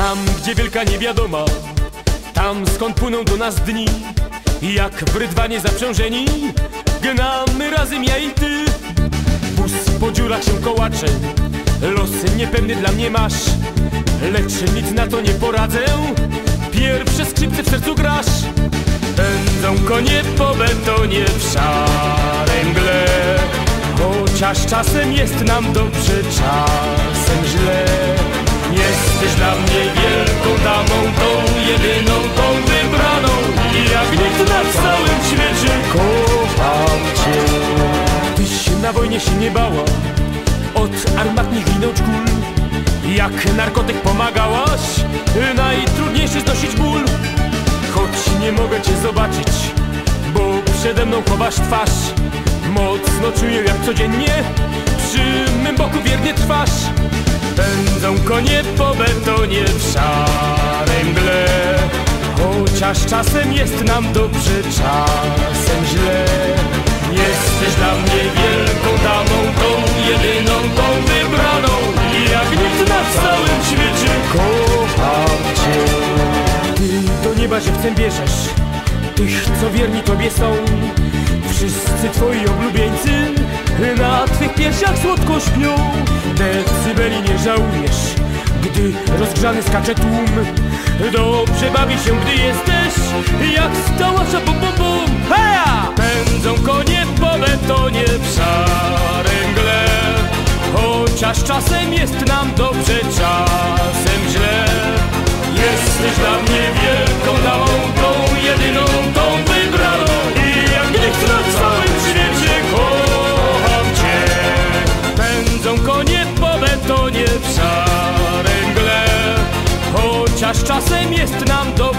Tam, gdzie wielka niewiadoma Tam, skąd płyną do nas dni. Jak w rydwanie zaprzężeni Gnamy razem ja i ty. Bus po dziurach się kołacze Los niepewny dla mnie masz. Lecz nic na to nie poradzę Pierwsze skrzypce w sercu grasz. Pędzą konie po betonie w szarym mgle. Chociaż czasem jest nam dobrze, czasem tą wybraną. I jak nikt na całym świecie. Kocham cię. Tyś na wojnie się nie bała. Od armatnych ginąć kul Jak narkotyk pomagałaś Najtrudniejszy znosić ból. Choć nie mogę cię zobaczyć Bo przede mną chowasz twarz. Mocno czuję jak codziennie Przy mym boku wiernie trwasz. Pędzą konie po betonie w Chociaż czasem jest nam dobrze, czasem źle. Jesteś dla mnie wielką damą, tą jedyną, tą wybraną. I jak nikt na całym świecie kocham cię. Ty do nieba żywcem bierzesz. Tych, co wierni Tobie są. Wszyscy Twoi oblubieńcy. Na Twych piersiach słodko śpią. Decybeli nie żałujesz Gdy rozgrzany skacze tłum. Dobrze bawi się, gdy jesteś Jak stałasza bum bum bum. Heja! Pędzą konie po betonie w szarym Chociaż czasem jest nam dobrze, czasem jest nam dobrze,